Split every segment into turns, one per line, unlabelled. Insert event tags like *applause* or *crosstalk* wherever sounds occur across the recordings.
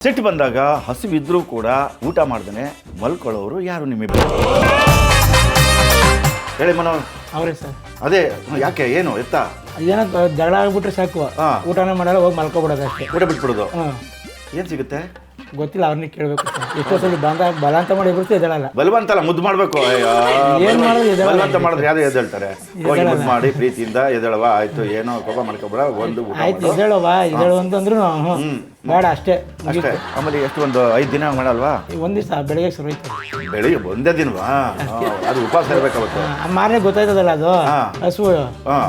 ಸಿಟ್ಟು ಬಂದಾಗ ಹಸಿವಿದ್ರೂ ಕೂಡ ಊಟ ಮಾಡ್ದೇನೆ ಮಲ್ಕೊಳ್ಳೋರು ಯಾರು ನಿಮ್ಮಿಬ್ಬರು ಹೇಳಿ ಮನೋ.
ಅವ್ರೆ ಸರ್.
ಅದೇ ಯಾಕೆ ಏನು ಎತ್ತ?
ಏನೋ ಜಗಳ ಆಗ್ಬಿಟ್ರೆ ಸಾಕು.
ಹಾ.
ಊಟನೇ ಮಾಡಲ್ಲ ಹೋಗಿ ಮಲ್ಕೊಬಿಡೋದು ಅಷ್ಟೇ.
ಊಟ ಬಿಟ್ಬಿಡೋದು?
ಹಾಂ.
ಏನು ಸಿಗುತ್ತೆ?
ಗೊತ್ತಿಲ್ಲ ಅವ್ರನ್ನ ಕೇಳಬೇಕು ಎಷ್ಟೋ ಸಲ ಬಂದ ಬಲ ಅಂತ ಮಾಡಿ ಬಿಡ್ತು ಎದಳಲ್ಲ
ಬಲವಂತಲ್ಲ ಮುದ್ದು ಮಾಡಬೇಕು.
ಏನ್ ಮಾಡೋದು ಎದ್ದೇಳಲ್ಲ.
ಬಲವಂತ ಮಾಡಿದ್ರೆ ಯಾರು ಎದ್ದೇಳ್ತಾರೆ? ಹೋಗಿ ಮುದ್ದು ಮಾಡಿ ಪ್ರೀತಿಯಿಂದ ಎದ್ದೇಳವ ಆಯ್ತು ಏನೋ ಕೋಪ ಮಾಡ್ಕೊಬೇಡ ಒಂದು ಊಟ
ಆಯ್ತು
ಮಾಡು
ಎದ್ದೇಳು ಅಂತಂದ್ರು ಹ್ಞೂ ಬೇಡ ಅಷ್ಟೇ.
ಅಷ್ಟೇ. ಆಮೇಲೆ ಎಷ್ಟು ಒಂದು ಐದು ದಿನ ಮಾಡಲ್ವಾ?
ಒಂದು ದಿವಸ ಬೆಳಗ್ಗೆ ಶುರು ಆಯ್ತು
ಬೆಳಿಗ್ಗೆ ಒಂದೇ ದಿನವಾ? ಅದು ಉಪವಾಸ ಇರಬೇಕಾಗುತ್ತೆ
ಮಾರನೆ ಗೊತ್ತಾಯ್ತದಲ್ಲ ಅದು. ಹಸು.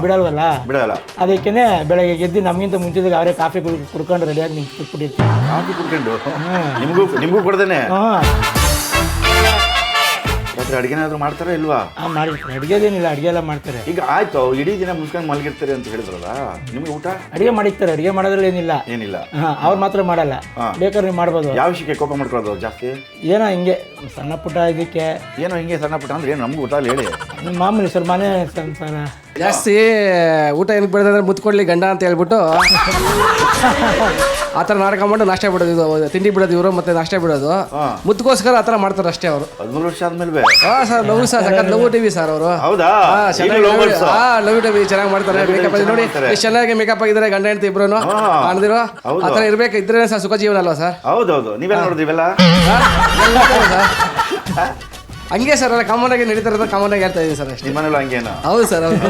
ಬಿಡಲ್ವಲ್ಲ?
ಬಿಡಲ್ಲ.
ಅದಕ್ಕೇನೆ ಬೆಳಗ್ಗೆ ಗೆದ್ದು ನಮಗಿಂತ ಮುಂಚಿದಾಗ ಅವರೇ ಕಾಫಿ ಕುಡ್ ಕುಡ್ಕೊಂಡು ರೆಡಿಯಾಗಿ ನಿಮ್ಗೆ ಕುಡಿತೀವಿ
ಕಾಫಿ ಕುಡ್ಕೊಂಡು? ನಿಮಗೂ ನಿಮಗೂ ಕೊಡ್ದೇನೆ?
ಹಾಂ.
ರಾತ್ರಿ ಅಡುಗೆನಾದ್ರೂ ಮಾಡ್ತಾರಾ ಇಲ್ವಾ?
ಮಾಡಿರ್ತಾರೆ ಅಡುಗೆದೇನಿಲ್ಲ ಅಡುಗೆ ಎಲ್ಲ ಮಾಡ್ತಾರೆ.
ಈಗ ಆಯ್ತು ಇಡೀ ದಿನ ಮುಗಿಸ್ಕೊಂಡು ಮಲಗಿರ್ತಾರೆ ಅಂತ ಹೇಳಿದ್ರಲ್ಲ ನಿಮ್ಗೆ ಊಟ?
ಅಡುಗೆ ಮಾಡಿರ್ತಾರೆ ಅಡುಗೆ ಮಾಡೋದ್ರಲ್ಲಿ ಏನಿಲ್ಲ.
ಏನಿಲ್ಲ.
ಹಾಂ ಅವ್ರು ಮಾತ್ರ ಮಾಡಲ್ಲ. ಬೇಕಾದ್ರೆ ನೀವು ಮಾಡ್ಬೋದು.
ಯಾವ ವಿಷಯಕ್ಕೆ ಕೋಪ ಮಾಡ್ಕೊಳ್ಳೋದು ಜಾಸ್ತಿ?
ಏನೋ ಹಿಂಗೆ ಸಣ್ಣ ಪುಟ್ಟ ಇದಕ್ಕೆ.
ಏನೋ ಹಿಂಗೆ ಸಣ್ಣ ಪುಟ್ಟ ಅಂದ್ರೆ ಏನು ನಮ್ಗೆ ಊಟ ಹೇಳಿ.
ನಿಮ್ಮ ಮಾಮೂಲಿ ಸರ್ ಮನೆ ಸಂಸಾರ
ಜಾಸ್ತಿ ಊಟ ಏನಕ್ಕೆ ಬಿಡೋದಂದ್ರೆ ಮುತ್ಕೊಡ್ಲಿ ಗಂಡ ಅಂತ ಹೇಳ್ಬಿಟ್ಟು *laughs* ಆ ಥರ ನಾಟಕ ಮಾಡಿ ನಾಷ್ಟ ಬಿಡೋದು ಇದು ತಿಂಡಿ ಬಿಡೋದು ಇವರು ಮತ್ತೆ ನಾಷ್ಟ ಬಿಡೋದು.
ಮುದ್ಕೋಸ್ಕರ
ಮುತ್ಕೋಸ್ಕರ ಆ ಥರ ಮಾಡ್ತಾರೆ ಅಷ್ಟೇ ಅವರು.
ಹದಿಮೂರು ವರ್ಷ ಆದ್ಮೇಲೆ
ಹಾಂ ಸರ್ ಲವ್ ಸರ್ ಸಖತ್ ಲವ್ ಟಿವಿ ಸರ್ ಅವರು.
ಹೌದಾ?
ಹಾ ಲವ್ ಟಿವಿ ಚೆನ್ನಾಗಿ ಮಾಡ್ತಾರೆ. ಮೇಕಪ್ ನೋಡಿ. ಎಷ್ಟು ಚೆನ್ನಾಗಿ ಮೇಕಪ್ ಆಗಿದ್ದಾರೆ ಗಂಡ ಹೆಂಡತಿ ಇಬ್ರು
ಮಾಡಿದ್ರು
ಕಾಣ್ದಿರೋ? ಆ ಥರ ಇರ್ಬೇಕು ಇದ್ರೆ ಸರ್ ಸುಖ ಜೀವನ ಅಲ್ವಾ ಸರ್?
ಹೌದೌದು. ನೀವೆಲ್ಲ ನೋಡಿದ್ರಿ ಇವೆಲ್ಲ *laughs*
ಸರ್. *laughs* ಹಂಗೆ ಸರ್ ಅಲ್ಲ ಕಾಮನ್ ಆಗಿ ನಡೀತಾ ಇರೋದು ಕಾಮನ್ ಆಗಿ ಹೇಳ್ತಾ ಇದ್ದೀನಿ ಸರ್ ಅಷ್ಟೇ.
ನಿಮ್ಮ ಮನೇಲಿ ಹಂಗೇನು
ಹೌದು ಸರ್ ಹೌದು.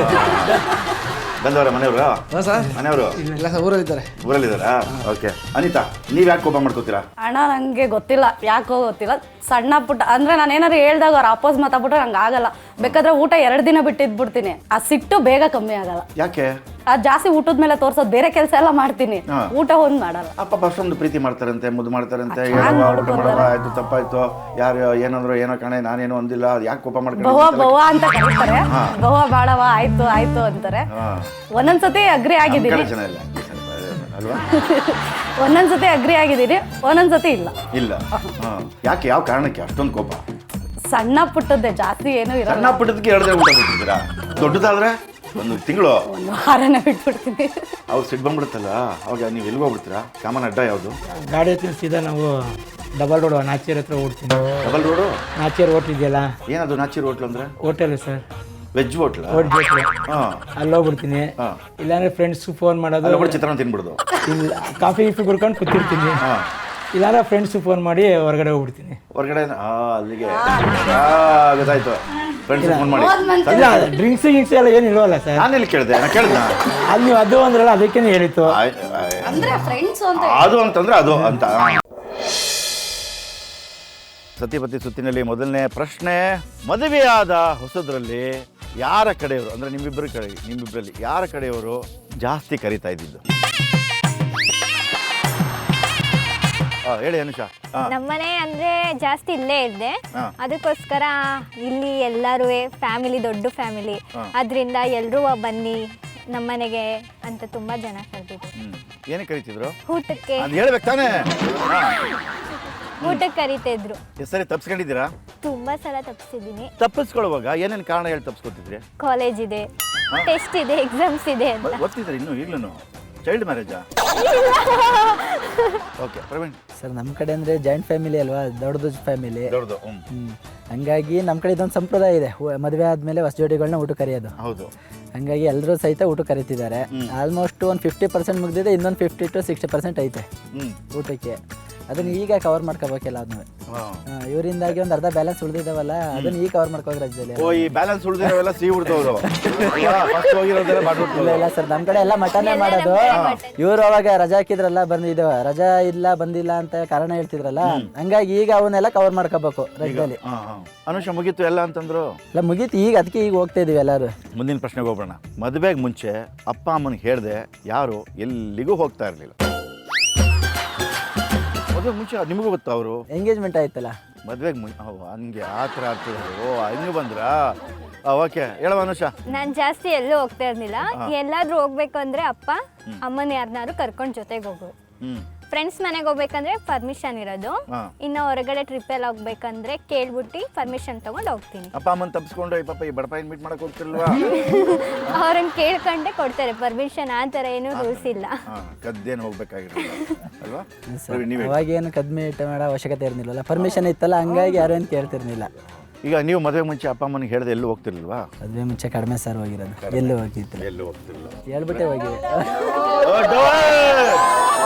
ಬಂದವರ ಮನೆಯವರು?
ಹಾಂ ಸರ್.
ಮನೆಯವರು?
ಇಲ್ಲ ಸರ್ ಊರಲ್ಲಿದ್ದಾರೆ.
ಊರಲ್ಲಿದ್ದಾರಾ? ಓಕೆ. ಅನಿತಾ ನೀವ್ ಯಾಕೆ ಕೋಪ ಮಾಡ್ಕೋತೀರಾ?
ಅಣ್ಣ ನನಗೆ ಗೊತ್ತಿಲ್ಲ. ಯಾಕೋ ಗೊತ್ತಿಲ್ಲ. ಸಣ್ಣ ಪುಟ್ಟ ಅಂದ್ರೆ ನಾನು ಏನಾದ್ರು ಹೇಳ್ದಾಗ ಅವ್ರು ಅಪೋಸ್ ಮಾತಾಡ್ಬಿಟ್ರೆ ನಂಗೆ ಆಗಲ್ಲ. ಬೇಕಾದ್ರೆ ಊಟ ಎರಡು ದಿನ ಬಿಟ್ಟಿದ್ಬಿಡ್ತೀನಿ. ಆ ಸಿಟ್ಟು ಬೇಗ ಕಮ್ಮಿ ಆಗಲ್ಲ.
ಯಾಕೆ?
ಅದು ಜಾಸ್ತಿ ಊಟದ ಮೇಲೆ ತೋರ್ಸೋದು ಬೇರೆ ಕೆಲಸ ಎಲ್ಲ ಮಾಡ್ತೀನಿ.
ಹಾ.
ಊಟ ಒಂದ್ ಮಾಡಲ್ಲ.
ಅಪ್ಪ ಅಷ್ಟೊಂದು ಪ್ರೀತಿ ಮಾಡ್ತಾರಂತೆ ಮುದ್ದು ಮಾಡ್ತಾರಂತೆ ಊಟ ಆಯ್ತು ತಪ್ಪಾಯ್ತು ಯಾರು ಏನಾದ್ರು ಏನೋ ಕಣೆ ನಾನೇನು ಅಂದಿಲ್ಲ ಯಾಕೆ ಕೋಪ
ಮಾಡ್ತಾರೆ
ಮಾಡ್ಕೊಂಡು
ಬವ ಅಂತ ಕರೀತಾರೆ. ಬವ ಬಾಳವ ಆಯ್ತು ಆಯ್ತು ಅಂತಾರೆ. ಒಂದೊಂದ್ಸತಿ ಅಗ್ರಿ ಆಗಿದ್ದೀನಿ.
ಜನ ಇಲ್ಲ ಈ ಕಡೆ ಅಲ್ವಾ? *laughs*
ಒಂದೊಂದ್ಸತಿ ಅಗ್ರಿ ಆಗಿದ್ದೀನಿ ಒಂದೊಂದ್ಸತಿ ಇಲ್ಲ.
ಇಲ್ಲ. ಹಾ. ಯಾಕೆ ಯಾವ ಕಾರಣಕ್ಕೆ ಅಷ್ಟೊಂದು ಕೋಪ?
ಸಣ್ಣ ಪುಟ್ಟದ್ದೇ ಜಾಸ್ತಿ ಏನೂ ಇರಲ್ಲ.
ಸಣ್ಣ ಪುಟ್ಟದಕ್ಕೆ ಹೇಳ್ದೆ ಊಟ ಬಿಟ್ಟಿದ್ದೀರಾ ದೊಡ್ಡದಾದ್ರೆ? ಒಂದು ತಿಂಗಳು.
ಒಂದು ವಾರನೇ ಬಿಟ್ಬಿಡ್ತೀನಿ.
ಅವ್ರು ಸಿಟ್ಟು ಬಂದ್ಬಿಡುತ್ತಲ್ಲ ಅವಾಗ ನೀವು ಎಲ್ಲಿಗೆ ಹೋಗ್ಬಿಡ್ತೀರಾ? ಕಾಮನ್ ಅಡ್ಡ ಯಾವುದು?
ಗಾಡಿ ಹತ್ತಿನ ಸೀದಾ ನಾವು ಡಬಲ್ ರೋಡ್ ನಾಚೇರ್ ಹತ್ರ ಓಡ್ತೀನಿ.
ಡಬಲ್ ರೋಡು
ನಾಚೇರ್ ಹೋಟ್ಲ್ ಇದೆಯಲ್ಲ?
ಏನದು ನಾಚೇರ್ ಹೋಟ್ಲ್ ಅಂದ್ರೆ?
Hotel sir.
ವೆಜ್ ಹೋಟ್ಲ್ ಹಾ.
ಅಲ್ಲಿ ಹೋಗ್ಬಿಡ್ತೀನಿ.
ಹಾ.
ಇಲ್ಲಾಂದ್ರೆ ಫ್ರೆಂಡ್ಸ್ ಫೋನ್ ಮಾಡೋದು.
ಚಿತ್ರಾನ್ನ ತಿನ್ಬಿಡೋದು.
ಇಲ್ಲ ಕಾಫಿ ಗೀಫಿ ಕುಡ್ಕೊಂಡು ಕೂತಿರ್ತೀನಿ.
ಹಾ.
ಇಲ್ಲಾಂದ್ರೆ ಫ್ರೆಂಡ್ಸ್ ಫೋನ್ ಮಾಡಿ ಹೊರಗಡೆ ಹೋಗ್ಬಿಡ್ತೀನಿ.
ಹೊರಗಡೆ ಆ ಅಲ್ಲಿಗೆ. ಆ ಗೊತ್ತಾಯ್ತು. ಫ್ರೆಂಡ್ಸ್ ಫೋನ್ ಮಾಡಿ.
ಇಲ್ಲ ಡ್ರಿಂಕ್ಸ್ ಗಿಂಕ್ಸ್ ಎಲ್ಲ ಏನು ಇರೋಲ್ಲ ಸರ್?
ನಾನು ಎಲ್ಲಿ ಕೇಳಿದೆ? ನಾನು ಕೇಳ್ದ
ಅಲ್ಲಿ ನೀವು ಅದು ಅಂದ್ರಲ್ಲ ಅದಕ್ಕೇನೆ ಹೇಳಿತ್ತು
ಅಂದ್ರೆ ಫ್ರೆಂಡ್ಸ್ ಅಂತ
ಅದು ಅಂತಂದ್ರೆ ಅದು ಅಂತ. ಸತಿಪತಿ ಸುತ್ತಿನಲ್ಲಿ ಮೊದಲನೇ ಪ್ರಶ್ನೆ ಮದುವೆಯಾದ ಹೊಸದ್ರಲ್ಲಿ ಯಾರ ಕಡೆಯವರು ಅಂದ್ರೆ ನಿಮ್ಮಿಬ್ಬರ ಕಡೆ ನಿಮ್ಮಿಬ್ಬರಲ್ಲಿ ಯಾರ ಕಡೆಯವರು ಜಾಸ್ತಿ ಕರಿತಾ ಇದ್ದಿದ್ದು? ಆ, ಹೇಳಿ ಅನುಷಾ.
ನಮ್ಮನೆ ಅಂದ್ರೆ ಜಾಸ್ತಿ ಇಲ್ಲೇ ಇದ್ದೆ.
ಹಾ.
ಅದಕ್ಕೋಸ್ಕರ ಇಲ್ಲಿ ಎಲ್ಲಾರು ಫ್ಯಾಮಿಲಿ ದೊಡ್ಡ ಫ್ಯಾಮಿಲಿ. ಅದರಿಂದ ಎಲ್ಲರೂ ಬನ್ನಿ ನಮ್ಮನೆಗೆ ಅಂತ ತುಂಬಾ ಜನ ಕರೆದಿದ್ರು.
ಹ್ಮ್. ಏನಕ್ಕೆ ಕರಿತಿದ್ರು?
ಊಟಕ್ಕೆ.
ಅದು ಹೇಳ್ಬೇಕು ತಾನೇ.
ಊಟಕ್ಕೆ ಕರಿತಾ
ಇದ್ರು ಸರಿ ತಪ್ಸ್ಕೊಂಡಿದ್ದೀರಾ?
ತುಂಬಾ ಸಲ ತಪ್ಪಿಸಿದ್ದೀನಿ
ತಪ್ಪಿಸ್ಕೊಳ್ಳುವಾಗ ಏನೇನು ಕಾರಣ ಹೇಳಿ ತಪ್ಪಿಸ್ಕೊತಿದ್ರಿ
ಕಾಲೇಜ್ ಇದೆ ಟೆಸ್ಟ್ ಇದೆ ಎಕ್ಸಾಮ್ಸ್ ಇದೆ ಅಂತ.
ಓದ್ತಿದ್ರೆ ಇನ್ನೂ ಈಗಲೂ ಚೈಲ್ಡ್ ಮ್ಯಾರೇಜಾ *laughs* ಓಕೆ ಪ್ರವೀಣ್.
ಸರ್ ನಮ್ಮ ಕಡೆ ಅಂದರೆ ಜಾಯಿಂಟ್ ಫ್ಯಾಮಿಲಿ ಅಲ್ವಾ? ದೊಡ್ಡದು ಫ್ಯಾಮಿಲಿ
ದೊಡ್ಡದು ಹ್ಮ್.
ಹ್ಮ್. ಹಂಗಾಗಿ ನಮ್ಮ ಕಡೆ ಇದೊಂದು ಸಂಪ್ರದಾಯ ಇದೆ. ಹು- ಮದುವೆ ಆದಮೇಲೆ ಹೊಸ ಜೋಡಿಗಳನ್ನ ಊಟ ಕರೆಯೋದು.
ಹೌದು.
ಹಂಗಾಗಿ ಎಲ್ಲರೂ ಸಹಿತ ಊಟ ಕರೀತಿದ್ದಾರೆ. ಆಲ್ಮೋಸ್ಟ್ ಒಂದು ಫಿಫ್ಟಿ ಪರ್ಸೆಂಟ್ ಮುಗಿದಿದೆ ಇನ್ನೊಂದು ಫಿಫ್ಟಿ ಟು ಸಿಕ್ಸ್ಟಿ ಪರ್ಸೆಂಟ್ ಐತೆ.
ಹ್ಮ್.
ಊಟಕ್ಕೆ. ಅದನ್ನ ಈಗ ಕವರ್ ಮಾಡ್ಕೋಬೇಕಿಲ್ಲ ಅದನ್ನು
ಹಾ.
ಇವರಿಂದಾಗಿ ಒಂದು ಅರ್ಧ ಬ್ಯಾಲೆನ್ಸ್ ಉಳಿದಿದ್ದಾವಲ್ಲ ಅದನ್ನ ಈಗ ಕವರ್ ಮಾಡ್ಕೋಬೇಕು ರಾಜ್ಯದಲ್ಲಿ
ಓ ಈ ಬ್ಯಾಲೆನ್ಸ್ ಉಳಿದಿರೋವೆಲ್ಲ ಸಿ ಫಸ್ಟ್ ಹೋಗಿರೋದೆಲ್ಲ
ಇಲ್ಲ ಇಲ್ಲ ಸರ್ ನಮ್ ಕಡೆ ಎಲ್ಲ ಮಟನೇ ಮಾಡೋದು. ಇವ್ರು ಅವಾಗ ರಜಾ ಹಾಕಿದ್ರಲ್ಲ ಬಂದಿದ್ದು. ರಜಾ ಇಲ್ಲ ಬಂದಿಲ್ಲ ಅಂತ ಕಾರಣ ಹೇಳ್ತಿದ್ರಲ್ಲ ಹಂಗಾಗಿ ಈಗ ಅವನ್ನೆಲ್ಲ ಕವರ್ ಮಾಡ್ಕೋಬೇಕು
ಹಾ ಅನುಷ ಮುಗೀತು ಎಲ್ಲ ಅಂತಂದ್ರು?
ಇಲ್ಲ ಮುಗೀತು. ಈಗ ಅದಕ್ಕೆ ಈಗ ಹೋಗ್ತಾ ಇದೀವಿ ಎಲ್ಲರೂ.
ಮುಂದಿನ ಪ್ರಶ್ನೆಗೆ ಹೋಗೋಣ ಮದುವೆಗೆ ಮುಂಚೆ ಅಪ್ಪ ಅಮ್ಮನಿಗೆ ಹೇಳ್ದೆ ಯಾರು ಎಲ್ಲಿಗೂ ಹೋಗ್ತಾ ಇರಲಿಲ್ಲ. ಮದುವೆ ಮುಂಚೆ ನಿಮಗೂ ಗೊತ್ತಾ ಅವರು?
ಎಂಗೇಜ್ಮೆಂಟ್ ಆಯ್ತಲ್ಲ?
ಮದ್ವೆಗೆ ಮುಂಚೆ ಓ, ಹಂಗೆ ಆ ಥರ ಆಗ್ತದೆ ಓ ಹಂಗೆ ಬಂದ್ರಾ? ಓಕೆ. ಹೇಳ ಅನುಷ
ನಾನು ಜಾಸ್ತಿ ಎಲ್ಲೂ ಹೋಗ್ತಾ ಇರ್ಲಿಲ್ಲ. ಎಲ್ಲಾದ್ರೂ ಹೋಗ್ಬೇಕು ಅಂದ್ರೆ ಅಪ್ಪ ಅಮ್ಮನ ಯಾರನ್ನಾರು ಕರ್ಕೊಂಡು ಜೊತೆಗೆ ಹೋಗೋರು
ಹ್ಮ್.
ಫ್ರೆಂಡ್ಸ್ ಮನೆಗೆ ಹೋಗ್ಬೇಕಂದ್ರೆ ಪರ್ಮಿಷನ್ ಇರೋದು. ಇನ್ನ ಹೊರಗಡೆ ಟ್ರಿಪ್ ಎಲ್ಲ ಹೋಗ್ಬೇಕಂದ್ರೆ ಕೇಳ್ಬಿಟ್ಟು ಪರ್ಮಿಷನ್ ತಗೊಂಡು ಹೋಗ್ತೀನಿ.
ಅಪ್ಪ ಅಮ್ಮನ ತಪ್ಪಿಸ್ಕೊಂಡು ಈ ಪಾಪ ಈ ಬಡಪಾಯಿ ಮೀಟ್ ಮಾಡಕ್ ಹೋಗ್ತಿಲ್ವಾ? *laughs*
ಅವ್ರನ್ನ ಕೇಳ್ಕೊಂಡೆ ಕೊಡ್ತಾರೆ ಪರ್ಮಿಷನ್ ಆ ಥರ ಏನು ರೂಲ್ಸ್ ಇಲ್ಲ
ಹಾ ಕದ್ದೇನು ಹೋಗ್ಬೇಕಾಗಿರಲ್ಲ ಅಲ್ವಾ? ಅವಾಗ
ಏನು ಕದ್ಮೆ ಇಟ್ಟ ಮಾಡೋ ಅವಶ್ಯಕತೆ ಇರಲಿಲ್ಲ ಪರ್ಮಿಷನ್ ಇತ್ತಲ್ಲ ಹಂಗಾಗಿ ಯಾರು ಏನು ಕೇಳ್ತಿರ್ಲಿಲ್ಲ.
ಈಗ ನೀವು ಮದುವೆ ಮುಂಚೆ ಅಪ್ಪ ಅಮ್ಮನಿಗೆ ಹೇಳ್ದೆ ಎಲ್ಲೂ ಹೋಗ್ತಿರ್ಲಿಲ್ವಾ?
ಮದುವೆ ಮುಂಚೆ ಕಡಿಮೆ ಸರ್ ಹೋಗಿರೋದು ಎಲ್ಲೂ ಹೋಗಿದ್ದಿಲ್ಲ
ಎಲ್ಲೂ ಹೋಗ್ತಿರ್ಲಿಲ್ಲ.
ಹೇಳ್ಬಿಟ್ಟೆ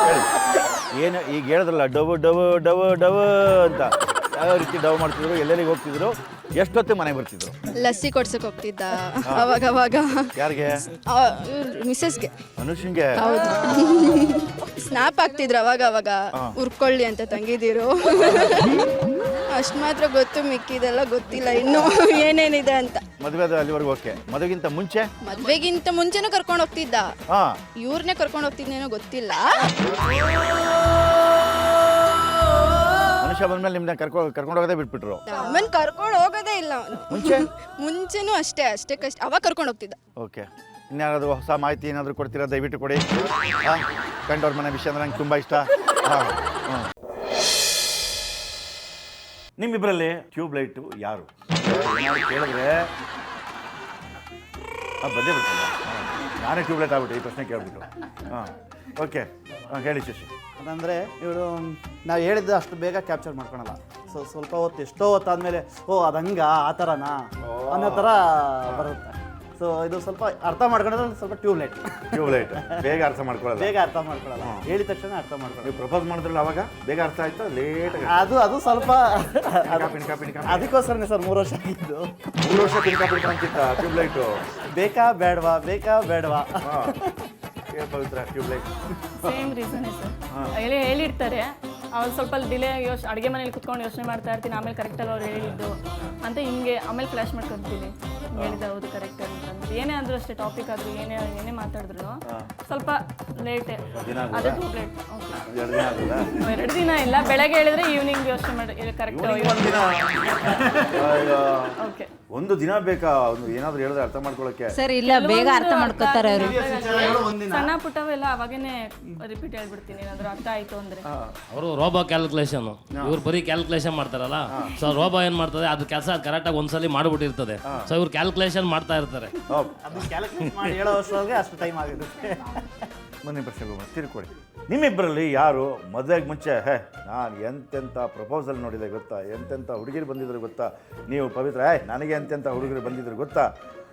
ಹೋಗಿ
ಏನು ಈಗ ಹೇಳಿದ್ರಲ್ಲ ಡವ್ ಡವ್ ಡವ್ ಡವ್ ಅಂತ. ಯಾವ ರೀತಿ ಡವ್ ಮಾಡ್ತಿದ್ರು ಎಲ್ಲೆಲ್ಲಿಗೆ ಹೋಗ್ತಿದ್ರು ಎಷ್ಟೊತ್ತು ಮನೆಗೆ ಬರ್ತಿದ್ರು?
ಲಸ್ಸಿ ಕೊಡ್ಸಕ್ ಹೋಗ್ತಿದ್ದ. ಅವಾಗ ಅವಾಗ.
ಯಾರಿಗೆ?
ಮಿಸ್ಸಸ್ಗೆ.
ಮನುಷ್ಯಂಗೆ
ಸ್ನಾಪ್ ಆಗ್ತಿದ್ರು ಅವಾಗ ಅವಾಗ. ಉರ್ಕೊಳ್ಳಿ ಅಂತ ತಂಗಿದಿರು. ಅಷ್ಟು ಮಾತ್ರ ಗೊತ್ತು ಮಿಕ್ಕಿದೆಲ್ಲ ಗೊತ್ತಿಲ್ಲ ಇನ್ನು. ಏನೇನಿದೆ ಅಂತ.
ಮದುವೆ ಅಲ್ಲಿವರೆಗೂ ಓಕೆ. ಮದುವೆಗಿಂತ ಮುಂಚೆ?
ಮದುವೆಗಿಂತ ಮುಂಚೆನೂ ಕರ್ಕೊಂಡು ಹೋಗ್ತಿದ್ದ.
ಹಾ.
ಇವ್ರನ್ನೇ ಕರ್ಕೊಂಡು ಹೋಗ್ತಿದ್ನೇನೋ ಗೊತ್ತಿಲ್ಲ.
ಮನುಷ್ಯ ಬಂದ್ಮೇಲೆ ನಿಮ್ನ ಕರ್ಕೊ ಕರ್ಕೊಂಡು ಹೋಗೋದೇ ಬಿಟ್ಬಿಟ್ರು.
ಅಮ್ಮನ್ ಕರ್ಕೊಂಡು ಹೋಗೋದೇ ಇಲ್ಲ. ಅವ್ನು.
ಮುಂಚೆ? *laughs*
ಮುಂಚೆನೂ ಅಷ್ಟೇ ಅಷ್ಟೇ ಕಷ್ಟ. ಅವಾಗ ಕರ್ಕೊಂಡು ಹೋಗ್ತಿದ್ದ.
ಓಕೆ. ಇನ್ಯಾರಾದ್ರೂ ಹೊಸ ಮಾಹಿತಿ ಏನಾದರೂ ಕೊಡ್ತೀರಾ? ದಯವಿಟ್ಟು ಕೊಡಿ. ಹಾಂ ಕಂಡವ್ರ ಮನೆ ವಿಷಯ ಅಂದ್ರೆ ನಂಗೆ ತುಂಬ ಇಷ್ಟ. ಹಾಂ ನಿಮ್ಮಿಬ್ಬರಲ್ಲಿ ಟ್ಯೂಬ್ ಲೈಟು ಯಾರು? ಏನಾದ್ರು ಕೇಳಿದ್ರೆ? ಹಾಂ ಬಂದೇ ಬಿಡ್ತೀನಿ. ನಾನೇ ಟ್ಯೂಬ್ಲೆಟ್ ಆಗ್ಬಿಟ್ಟು ಈ ಪ್ರಶ್ನೆ ಕೇಳ್ಬಿಟ್ಟು. ಹಾಂ ಓಕೆ ಹಾಂ ಹೇಳಿ ಶಶಿ.
ಅದಂದರೆ ಇವಳು ನಾವು ಹೇಳಿದ್ದು ಅಷ್ಟು ಬೇಗ ಕ್ಯಾಪ್ಚರ್ ಮಾಡ್ಕೊಳಲ್ಲ. ಸೊ ಸ್ವಲ್ಪ ಹೊತ್ತು ಎಷ್ಟೋ ಹೊತ್ತಾದ್ಮೇಲೆ ಓ ಅದು ಹಂಗ ಆ ಥರನಾ ಅನ್ನೋ ಥರ ಬರುತ್ತೆ. ಸೊ ಇದು ಸ್ವಲ್ಪ ಅರ್ಥ ಮಾಡ್ಕೊಂಡ್ರೆ ಸ್ವಲ್ಪ ಟ್ಯೂಬ್ ಲೈಟ್
ಟ್ಯೂಬ್ ಲೈಟ್ ಬೇಗ ಅರ್ಥ ಮಾಡ್ಕೊಳ್ಳಲ್ಲ
ಬೇಗ ಅರ್ಥ ಮಾಡ್ಕೊಳಲ್ಲ ಹೇಳಿದ ತಕ್ಷಣ ಅರ್ಥ ಮಾಡ್ಕೊಳ್ಳಿ
ನೀವು ಪ್ರಪೋಸ್ ಮಾಡಿದ್ರಲ್ಲ ಅವಾಗ? ಬೇಗ ಅರ್ಥ ಆಯ್ತಾ? ಲೇಟ್
ಅದು ಅದು ಸ್ವಲ್ಪ ಅದು-
ಪಿಣ್ಕ ಪಿಣ್ಕ
ಅದಕ್ಕೋಸ್ಕರನೇ ಸರ್ ಮೂರು ವರ್ಷ ಆಗಿದ್ದು.
ಮೂರು ವರ್ಷ ಪಿಣ್ಕ ಪಿಣ್ಕ ಅಂತಿತ್ತ? ಟ್ಯೂಬ್ ಲೈಟು
ಬೇಕಾ ಬೇಡವಾ? ಬೇಕಾ ಬೇಡವಾ?
Pavithra tube light
same reason sir. ಹೇಳಿ ಹೇಳಿರ್ತಾರೆ. ಅವ್ರು ಸ್ವಲ್ಪ ಡಿಲೇ ಯೋಚ್ ಅಡುಗೆ ಮನೇಲಿ ಕುತ್ಕೊಂಡು ಯೋಚನೆ ಮಾಡ್ತಾ ಇರ್ತೀನಿ. ಆಮೇಲೆ ಕರೆಕ್ಟಲ್ಲಿ ಅವ್ರು ಹೇಳಿದ್ದು ಅಂತ ಹಿಂಗೆ ಆಮೇಲೆ ಫ್ಲ್ಯಾಶ್ ಮಾಡ್ಕೊತೀನಿ ಹೇಳಿದ ಹೌದು ಕರೆಕ್ಟ್ ಅಂತಂದ್ರೆ ಏನೇ ಆದರೂ ಅಷ್ಟೇ ಟಾಪಿಕ್ ಆದ್ರೂ ಏನೇ ಏನೇ ಮಾತಾಡಿದ್ರು ಸ್ವಲ್ಪ ಲೇಟೇ ಅದು ಟೂ ಲೇಟ್
ಎರಡು ದಿನ ಆಗಲ್ಲ
ಎರಡು ದಿನ ಇಲ್ಲ. ಬೆಳಗ್ಗೆ ಹೇಳಿದ್ರೆ ಈವ್ನಿಂಗ್ ಯೋಚನೆ ಮಾಡಿ ಕರೆಕ್ಟ್. ಓಕೆ
ಒಂದು ದಿನ. ಬೇಕಾ? ಒಂದು ಏನಾದ್ರು ಹೇಳಿದ್ರೆ ಅರ್ಥ ಮಾಡ್ಕೊಳಕ್ಕೆ.
ಸರ್ ಇಲ್ಲ ಬೇಗ ಅರ್ಥ ಮಾಡ್ಕೊತಾರೆ ಅವರು.
ಸಣ್ಣ ಪುಟ್ಟವೆಲ್ಲ ಅವಾಗೇನೆ ರಿಪೀಟ್ ಹೇಳ್ಬಿಡ್ತೀನಿ. ಏನಾದ್ರೂ ಅರ್ಥ ಆಯ್ತು ಅಂದ್ರೆ.
ಅವರು ರೋಬೋ ಕ್ಯಾಲ್ಕುಲೇಷನ್. ಇವ್ರು ಬರೀ ಕ್ಯಾಲ್ಕುಲೇಷನ್ ಮಾಡ್ತಾರಲ್ಲ? ಸೊ ರೋಬೋ ಏನ್ ಮಾಡ್ತದೆ? ಅದು ಕೆಲಸ ಕರೆಕ್ಟಾಗಿ ಒಂದ್ಸಲಿ ಮಾಡ್ಬಿಟ್ಟಿರ್ತದೆ. ಸೊ ಇವ್ರು ಕ್ಯಾಲ್ಕುಲೇಷನ್ ಮಾಡ್ತಾ ಇರ್ತಾರೆ.
ಅದು ಕ್ಯಾಲ್ಕುಲೇಟ್ ಮಾಡಿ ಹೇಳೋ ಅಷ್ಟು ಟೈಮ್ ಆಗಿರುತ್ತೆ
ಮುಂದಿನ ಪ್ರಶ್ನೆಗೆ ಹೋಗೋಣ. ತಿರ್ಕೊಡಿ ನಿಮ್ಮಿಬ್ಬರಲ್ಲಿ ಯಾರು ಮದುವೆಗೆ ಮುಂಚೆ ಹೇ ನಾನು ಎಂತೆಂಥ ಪ್ರಪೋಸಲ್ ನೋಡಿದೆ ಗೊತ್ತಾ? ಎಂತೆಂಥ ಹುಡುಗಿರು ಬಂದಿದ್ರು ಗೊತ್ತಾ? ನೀವು ಪವಿತ್ರ ಏ ನನಗೆ ಎಂತೆಂಥ ಹುಡುಗರು ಬಂದಿದ್ರು ಗೊತ್ತಾ?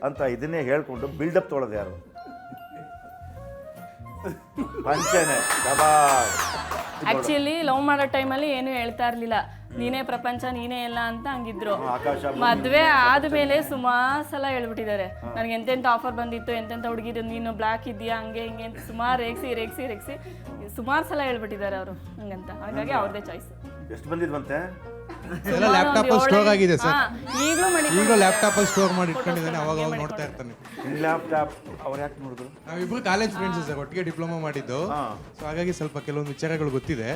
ಅಂತ ಇದನ್ನೇ ಹೇಳ್ಕೊಂಡು ಬಿಲ್ಡಪ್ ತೊಗೊಳೋದು ಯಾರು? ಪಂಚನೆ.
ಆಕ್ಚುಲಿ ಲವ್ ಮಾಡೋ ಟೈಮಲ್ಲಿ ಏನು ಹೇಳ್ತಾ ಇರ್ಲಿಲ್ಲ. ನೀನೇ ಪ್ರಪಂಚ ನೀನೇ ಎಲ್ಲ ಅಂತ ಹಂಗಿದ್ರು. ಮದ್ವೆ ಆದ್ಮೇಲೆ ಸುಮಾರು ಸಲ ಹೇಳ್ಬಿಟ್ಟಿದ್ದಾರೆ. ನನಗೆ ಎಂತೆಂತ ಆಫರ್ ಬಂದಿತ್ತು ಎಂತೆಂತ ಹುಡುಗಿದು ನೀನು ಬ್ಲಾಕ್ ಇದೆಯಾ ಹಂಗೆ ಹಿಂಗೆ ಅಂತ ಸುಮಾರು ರೇಗ್ಸಿ ರೇಗ್ಸಿ ರೇಗ್ಸಿ ಸುಮಾರು ಸಲ ಹೇಳ್ಬಿಟ್ಟಿದ್ದಾರೆ ಅವರು ಹಂಗಂತ. ಹಾಗಾಗಿ ಅವ್ರದೇ ಚಾಯ್ಸ್
ಎಷ್ಟು ಬಂದಿದ್ವಂತೆ?
ಎಲ್ಲ ಲ್ಯಾಪ್ಟಾಪ್ ಸ್ಟೋರ್ ಆಗಿದೆ ಸರ್.
ಈಗಲೂ ಮಾಡಿ
ಈಗಲೂ ಲ್ಯಾಪ್ಟಾಪ್ ಅಲ್ಲಿ ಸ್ಟೋರ್ ಮಾಡಿ ಇಟ್ಕೊಂಡಿದ್ದಾನೆ. ಅವಾಗ ಅವಾಗ ನೋಡ್ತಾ ಇರ್ತಾನೆ.
ಲ್ಯಾಪ್ಟಾಪ್ ಅವ್ರು ಯಾಕೆ ನೋಡಿದ್ರು?
ನಾವಿಬ್ರು ಕಾಲೇಜ್ ಫ್ರೆಂಡ್ಸ್ ಸರ್ ಒಟ್ಟಿಗೆ ಡಿಪ್ಲೊಮಾ ಮಾಡಿದ್ದು. ಸೊ ಹಾಗಾಗಿ ಸ್ವಲ್ಪ ಕೆಲವೊಂದು ವಿಚಾರಗಳು ಗೊತ್ತಿದೆ.